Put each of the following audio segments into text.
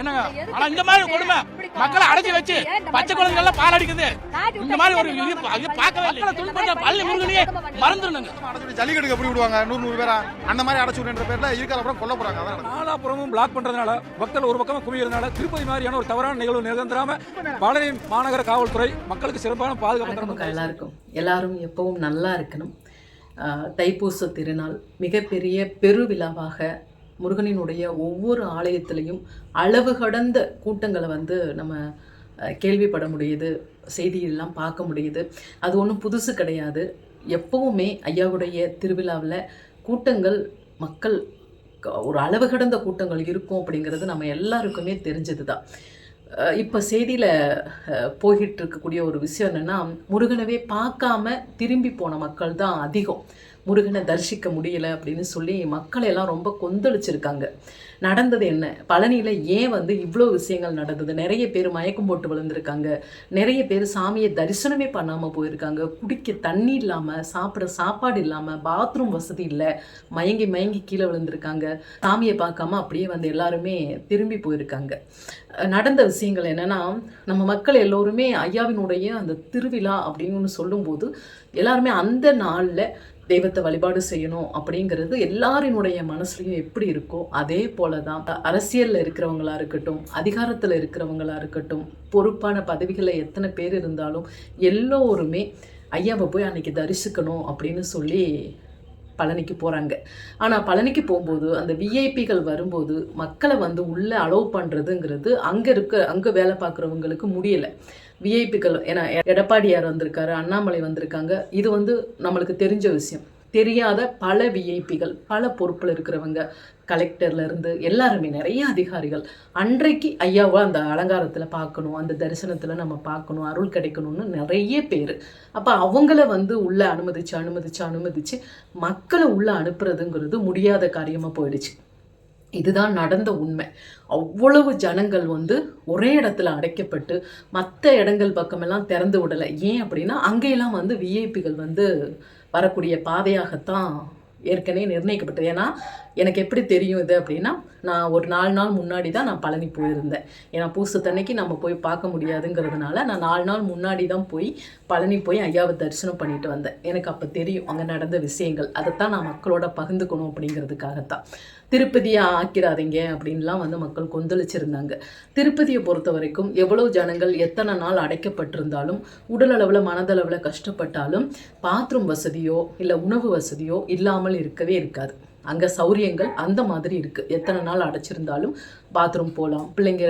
என்னங்க? ஆனா இந்த மாதிரி கொடுமை. மக்களை அடைச்சி வச்சு பச்சை குழந்தைங்க எல்லாம் பால் அடிக்குது இந்த மாதிரி ஒரு இது பார்க்கவே. மக்களை துன்புறுத்த பள்ளி முருகனையே மறந்துடணுங்க அடைச்சு ஜல்லிக்கட்டுக்கு எப்படி விடுவாங்க? நூறு நூறு பேரா? அந்த மாதிரி அடைச்சு விடுன்ற பேர்ல இருக்கிற அப்புறம் கொல்ல போறாங்க அதான். நாலாபுறமும் பிளாக் பண்றதுனால மக்கள் ஒரு பக்கமா குவியறதுனால திருப்பதி மாதிரியான ஒரு தவறான நிகழ்வு நிகழ்ந்துராம பழனி மாநகர காவல்துறை மக்களுக்கு சிறப்பான பாதுகாப்பு. எல்லாருக்கும். எல்லாரும் எப்பவும் நல்லா இருக்கணும். தைப்பூச திருநாள் மிகப்பெரிய பெருவிழாவாக முருகனினுடைய ஒவ்வொரு ஆலயத்திலையும் அளவு கடந்த கூட்டங்களை வந்து நம்ம கேள்விப்பட முடியுது செய்தியெல்லாம் பார்க்க முடியுது. அது ஒன்றும் புதுசு கிடையாது. எப்பவுமே ஐயாவுடைய திருவிழாவில் கூட்டங்கள் மக்கள் ஒரு அளவு கடந்த கூட்டங்கள் இருக்கும் அப்படிங்கிறது நம்ம எல்லாருக்குமே தெரிஞ்சது தான் இப்போ செய்தியில் போய்கிட்டு இருக்கக்கூடிய ஒரு விஷயம் என்னென்னா முருகனவே பார்க்காம திரும்பி போன மக்கள் தான் அதிகம். முருகனை தரிசிக்க முடியல அப்படின்னு சொல்லி மக்களை எல்லாம் ரொம்ப கொந்தளிச்சிருக்காங்க. நடந்தது என்ன? பழனியில் ஏன் வந்து இவ்வளோ விஷயங்கள் நடந்தது? நிறைய பேர் மயக்கம் போட்டு விழுந்திருக்காங்க. நிறைய பேர் சாமியை தரிசனமே பண்ணாமல் போயிருக்காங்க. குடிக்க தண்ணி இல்லாமல் சாப்பிட சாப்பாடு இல்லாமல் பாத்ரூம் வசதி இல்லை. மயங்கி மயங்கி கீழே விழுந்திருக்காங்க. சாமியை பார்க்காம அப்படியே வந்து எல்லாருமே திரும்பி போயிருக்காங்க. அஹ் நடந்த விஷயங்கள் என்னன்னா நம்ம மக்கள் எல்லோருமே ஐயாவினுடைய அந்த திருவிழா அப்படின்னு சொல்லும்போது எல்லாருமே அந்த நாளில் தெய்வத்தை வழிபாடு செய்யணும் அப்படிங்கிறது எல்லாரினுடைய மனசுலையும் எப்படி இருக்கோ அதே போல தான் அரசியலில் இருக்கிறவங்களா இருக்கட்டும் அதிகாரத்தில் இருக்கிறவங்களா இருக்கட்டும் பொறுப்பான பதவிகளில் எத்தனை பேர் இருந்தாலும் எல்லோருமே ஐயாவை போய் அன்னைக்கு தரிசிக்கணும் அப்படின்னு சொல்லி பழனிக்கு போகிறாங்க ஆனால் பழனிக்கு போகும்போது அந்த விஐபிகள் வரும்போது மக்களை வந்து உள்ளே அலோவ் பண்ணுறதுங்கிறது அங்கே இருக்க அங்கே வேலை பார்க்குறவங்களுக்கு முடியலை. விஐபிகள் ஏன்னா எடப்பாடியார் வந்திருக்காரு அண்ணாமலை வந்திருக்காங்க. இது வந்து நம்மளுக்கு தெரிஞ்ச விஷயம். தெரியாத பல விஐபிகள் பல பொறுப்பில் இருக்கிறவங்க கலெக்டர்லேருந்து எல்லாருமே நிறைய அதிகாரிகள் அன்றைக்கு ஐயாவை அந்த அலங்காரத்தில் பார்க்கணும் அந்த தரிசனத்தில் நம்ம பார்க்கணும் அருள் கிடைக்கணும்னு நிறைய பேர். அப்போ அவங்கள வந்து உள்ளே அனுமதிச்சு அனுமதிச்சு அனுமதிச்சு மக்களை உள்ளே அனுப்புறதுங்கிறது முடியாத காரியமாக போயிடுச்சு. இதுதான் நடந்த உண்மை. அவ்வளவு ஜனங்கள் வந்து ஒரே இடத்துல அடைக்கப்பட்டு மற்ற இடங்கள் பக்கமெல்லாம் திறந்து விடலை. ஏன் அப்படின்னா அங்கேயெல்லாம் வந்து விஐபிகள் வந்து வரக்கூடிய பாதையாகத்தான் ஏற்கனவே நிர்ணயிக்கப்பட்டது. ஏன்னா எனக்கு எப்படி தெரியும் இது அப்படின்னா நான் ஒரு நாலு நாள் முன்னாடி தான் நான் பழனி போயிருந்தேன். ஏன்னா பூசத்தன்னைக்கு நம்ம போய் பார்க்க முடியாதுங்கிறதுனால நான் நாலு நாள் முன்னாடி தான் போய் பழனி போய் ஐயாவை தரிசனம் பண்ணிட்டு வந்தேன். எனக்கு அப்போ தெரியும் அங்கே நடந்த விஷயங்கள். அதைத்தான் நான் மக்களோட பகிர்ந்துக்கணும் அப்படிங்கிறதுக்காகத்தான். திருப்பதியை ஆக்கிடாதீங்க அப்படின்லாம் வந்து மக்கள் கொந்தளிச்சிருந்தாங்க. திருப்பதியை பொறுத்த வரைக்கும் எவ்வளோ ஜனங்கள் எத்தனை நாள் அடைக்கப்பட்டிருந்தாலும் உடலளவில் மனதளவில் கஷ்டப்பட்டாலும் பாத்ரூம் வசதியோ இல்லை உணவு வசதியோ இல்லாமல் இருக்கவே இருக்காது. அங்கே சௌரியங்கள் அந்த மாதிரி இருக்குது எத்தனை நாள் அடைச்சிருந்தாலும் பாத்ரூம் போகலாம் பிள்ளைங்க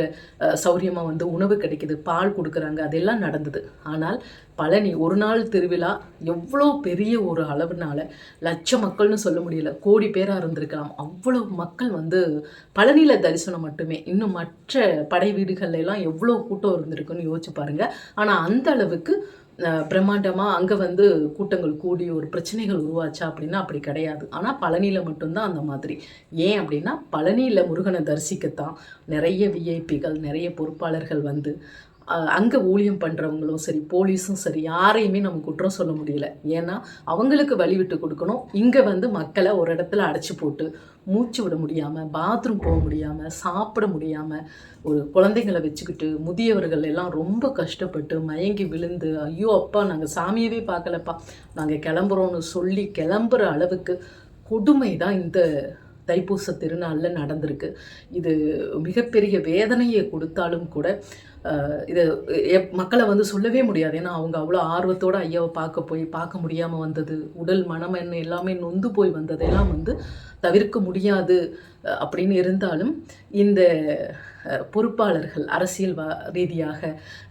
சௌரியமாக வந்து உணவு கிடைக்குது பால் கொடுக்குறாங்க அதெல்லாம் நடந்தது. ஆனால் பழனி ஒரு நாள் திருவிழா எவ்வளோ பெரிய ஒரு அளவுனால லட்ச மக்கள்னு சொல்ல முடியல கோடி பேராக இருந்திருக்கலாம். அவ்வளோ மக்கள் வந்து பழனியில் தரிசனம் மட்டுமே. இன்னும் மற்ற படை வீடுகள்லாம் எவ்வளோ கூட்டம் இருந்திருக்குன்னு யோசிச்சு பாருங்கள் ஆனால் அந்த அளவுக்கு பிரம்மாண்டமாக அங்கே வந்து கூட்டங்கள் கூடி ஒரு பிரச்சனைகள் உருவாச்சா அப்படின்னா அப்படி கிடையாது. ஆனால் பழனியில் மட்டும்தான் அந்த மாதிரி. ஏன் அப்படின்னா பழனியில் முருகனை தரிசிக்கத்தான் நிறைய விஐபிகள் நிறைய பொறுப்பாளர்கள் வந்து அங்கே ஊழியம் பண்ணுறவங்களும் சரி போலீஸும் சரி யாரையுமே நம்ம குற்றம் சொல்ல முடியல. ஏன்னா அவங்களுக்கு வழி விட்டு கொடுக்கணும். இங்கே வந்து மக்களை ஒரு இடத்துல அடைச்சி போட்டு மூச்சு விட முடியாமல் பாத்ரூம் போக முடியாமல் சாப்பிட முடியாமல் ஒரு குழந்தைங்களை வச்சுக்கிட்டு முதியவர்கள் எல்லாம் ரொம்ப கஷ்டப்பட்டு மயங்கி விழுந்து ஐயோ அப்பா நாங்கள் சாமியவே பார்க்கலப்பா. நாங்கள் கிளம்புறோன்னு சொல்லி கிளம்புற அளவுக்கு கொடுமை தான் இந்த தைப்பூச திருநாளில் நடந்திருக்கு. இது மிகப்பெரிய வேதனையை கொடுத்தாலும் கூட இது எப் மக்களை வந்து சொல்லவே முடியாது. ஏன்னா அவங்க அவ்வளோ ஆர்வத்தோட ஐயாவை பார்க்க போய் பார்க்க முடியாமல் வந்தது உடல் மனம் என்ன எல்லாமே நொந்து போய் வந்ததெல்லாம் வந்து தவிர்க்க முடியாது அப்படின்னு இருந்தாலும் இந்த பொறுப்பாளர்கள் அரசியல் வா ரீதியாக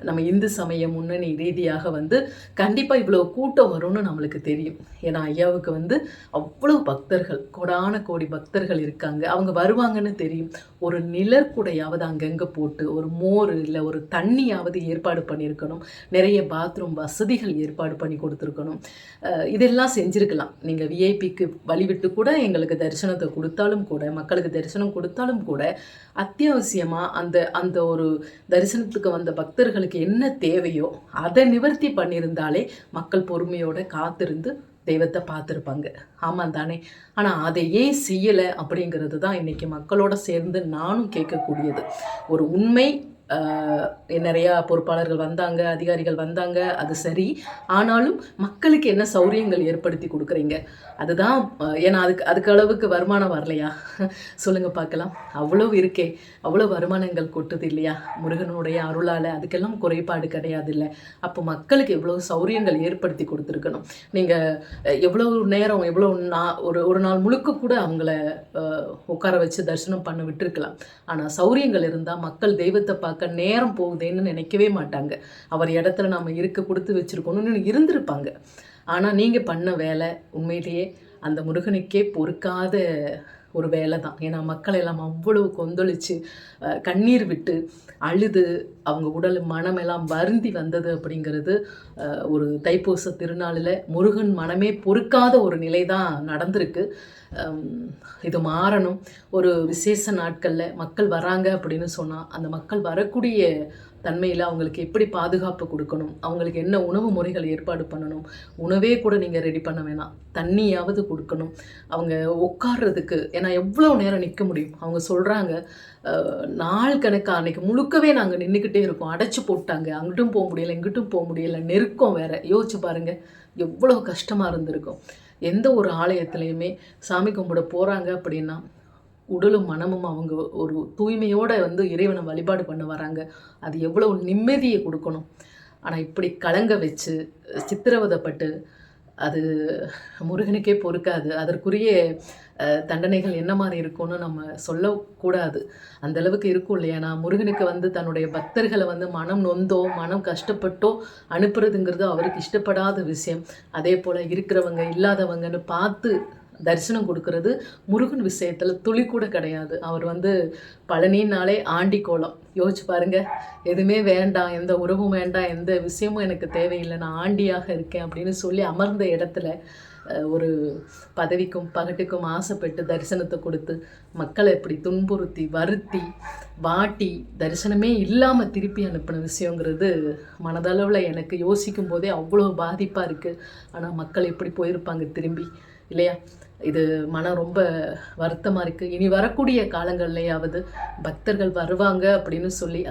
நம்ம இந்து சமய முன்னணி ரீதியாக வந்து கண்டிப்பாக இவ்வளோ கூட்டம் வரும்னு நம்மளுக்கு தெரியும். ஏன்னா ஐயாவுக்கு வந்து அவ்வளோ பக்தர்கள் கோடான கோடி பக்தர்கள் இருக்காங்க. அவங்க வருவாங்கன்னு தெரியும். ஒரு நிழற்குடையாவது அங்கங்கே போட்டு ஒரு மோர் இல்லை ஒரு தண்ணியாவது ஏற்பாடு பண்ணியிருக்கணும். நிறைய பாத்ரூம் வசதிகள் ஏற்பாடு பண்ணி கொடுத்துருக்கணும். இதெல்லாம் செஞ்சுருக்கலாம். நீங்கள் விஐபிக்கு வழிவிட்டு கூட எங்களுக்கு தரிசனத்தை கொடுத்தாலும் கூட மக்களுக்கு தரிசனம் கொடுத்தாலும் கூட அத்தியாவசியமாக அந்த அந்த ஒரு தரிசனத்துக்கு வந்த பக்தர்களுக்கு என்ன தேவையோ அதை நிவர்த்தி பண்ணியிருந்தாலே மக்கள் பொறுமையோடு காத்திருந்து தெய்வத்தை பார்த்துருப்பாங்க. ஆமாம் தானே. ஆனால் அதை ஏன் செய்யலை அப்படிங்கிறது தான் இன்றைக்கி மக்களோட சேர்ந்து நானும் கேட்கக்கூடியது. ஒரு உண்மை நிறையா பொறுப்பாளர்கள் வந்தாங்க அதிகாரிகள் வந்தாங்க அது சரி. ஆனாலும் மக்களுக்கு என்ன சௌரியங்கள் ஏற்படுத்தி கொடுக்குறீங்க? அதுதான் ஏன்னா அதுக்கு அதுக்கு அளவுக்கு வருமானம் வரலையா? சொல்லுங்க பார்க்கலாம். அவ்வளோ இருக்கே. அவ்வளோ வருமானங்கள் கொட்டுது இல்லையா? முருகனுடைய அருளால் அதுக்கெல்லாம் குறைபாடு கிடையாது இல்லை அப்போ மக்களுக்கு எவ்வளோ சௌரியங்கள் ஏற்படுத்தி கொடுத்துருக்கணும்? நீங்கள் எவ்வளோ நேரம் எவ்வளோ நா ஒரு ஒரு நாள் முழுக்க கூட அவங்கள உட்கார வச்சு தரிசனம் பண்ண விட்டுருக்கலாம். ஆனால் சௌரியங்கள் இருந்தால் மக்கள் தெய்வத்தை பார்க்க நேரம் போகுதேன்னு நினைக்கவே மாட்டாங்க. அவர் இடத்துல நம்ம இருக்க கொடுத்து வச்சுருக்கணும்னு இருந்திருப்பாங்க. ஆனால் நீங்கள் பண்ண வேலை உண்மையிலேயே அந்த முருகனுக்கே பொறுக்காத ஒரு வேலை தான். ஏன்னா மக்கள் எல்லாம் அவ்வளவு கொந்தளிச்சு கண்ணீர் விட்டு அழுது அவங்க உடல் மனமெல்லாம் வருந்தி வந்தது அப்படிங்கிறது ஒரு தைப்பூச திருநாளில் முருகன் மனமே பொறுக்காத ஒரு நிலை தான் நடந்திருக்கு. இது மாறணும். ஒரு விசேஷ நாட்களில் மக்கள் வராங்க அப்படின்னு சொன்னால் அந்த மக்கள் வரக்கூடிய தன்மையில் அவங்களுக்கு எப்படி பாதுகாப்பு கொடுக்கணும்? அவங்களுக்கு என்ன உணவு முறைகள் ஏற்பாடு பண்ணணும்? உணவே கூட நீங்கள் ரெடி பண்ண வேணாம். தண்ணியாவது கொடுக்கணும். அவங்க உட்கார்றதுக்கு ஏன்னா எவ்வளோ நேரம் நிற்க முடியும்? அவங்க சொல்கிறாங்க நாள் கணக்காக அன்றைக்கி முழுக்கவே நாங்கள் நின்றுக்கிட்டே இருக்கோம். அடைச்சி போட்டாங்க. அங்கிட்டும் போக முடியல இங்கிட்டும் போக முடியல. நெருக்கம் வேறு. யோசிச்சு பாருங்கள் எவ்வளோ கஷ்டமாக இருந்திருக்கும். எந்த ஒரு ஆலயத்துலேயுமே சாமி கும்பிட போகிறாங்க அப்படின்னா உடலும் மனமும் அவங்க ஒரு தூய்மையோட வந்து இறைவனை வழிபாடு பண்ண வராங்க. அது எவ்வளோ நிம்மதியை கொடுக்கணும். ஆனால் இப்படி கலங்க வச்சு சித்திரவதைப்பட்டு அது முருகனுக்கே பொறுக்காது. அதற்குரிய தண்டனைகள் என்ன மாதிரி இருக்கும்னு நம்ம சொல்லக்கூடாது. அந்த அளவுக்கு இருக்கும் இல்லையா? நான் முருகனுக்கு வந்து தன்னுடைய பக்தர்களை வந்து மனம் நொந்தோ மனம் கஷ்டப்பட்டோ அனுப்புறதுங்கிறது அவருக்கு இஷ்டப்படாத விஷயம். அதே போல் இருக்கிறவங்க இல்லாதவங்கன்னு பார்த்து தரிசனம் கொடுக்கறது. முருகன் விஷயத்தில் துளி கூட கிடையாது. அவர் வந்து பழனினாலே ஆண்டி கோலம் யோசிச்சு பாருங்க. எதுவுமே வேண்டாம். எந்த உறவும் வேண்டாம். எந்த விஷயமும் எனக்கு தேவையில்லை. நான் ஆண்டியாக இருக்கேன் அப்படின்னு சொல்லி அமர்ந்த இடத்துல ஒரு பதவிக்கும் பகட்டுக்கும் ஆசைப்பட்டு தரிசனத்தை கொடுத்து மக்களை இப்படி துன்புறுத்தி வருத்தி வாட்டி தரிசனமே இல்லாமல் திருப்பி அனுப்பின விஷயங்கிறது மனதளவில் எனக்கு யோசிக்கும் போதே அவ்வளோ பாதிப்பாக இருக்குது ஆனால் மக்கள் எப்படி போயிருப்பாங்க திரும்பி? இல்லையா? இது மனம் ரொம்ப வருத்தமாக இருக்குது இனி வரக்கூடிய காலங்கள்லையாவது பக்தர்கள் வருவாங்க அப்படின்னு சொல்லி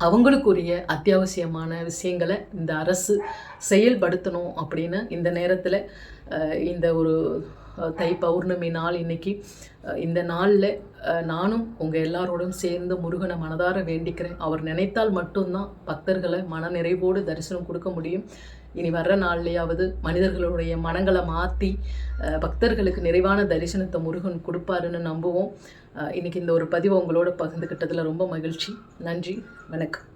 அவங்களுக்குரிய அத்தியாவசியமான விஷயங்களை இந்த அரசு செயல்படுத்தணும் அப்படின்னு இந்த நேரத்தில் இந்த ஒரு தை பௌர்ணமி நாள் இன்னைக்கு. இந்த நாளில் நானும் உங்கள் எல்லாரோடும் சேர்ந்து முருகனை மனதார வேண்டிக்கிறேன். அவர் நினைத்தால் மட்டும்தான் பக்தர்களை மன நிறைவோடு தரிசனம் கொடுக்க முடியும். இனி வர்ற நாள்லையாவது மனிதர்களுடைய மனங்களை மாற்றி பக்தர்களுக்கு நிறைவான தரிசனத்தை முருகன் கொடுப்பாருன்னு நம்புவோம். இன்றைக்கி இன்னைக்கு இந்த ஒரு பதிவை உங்களோட பகிர்ந்துக்கிட்டதில் ரொம்ப மகிழ்ச்சி. நன்றி வணக்கம்.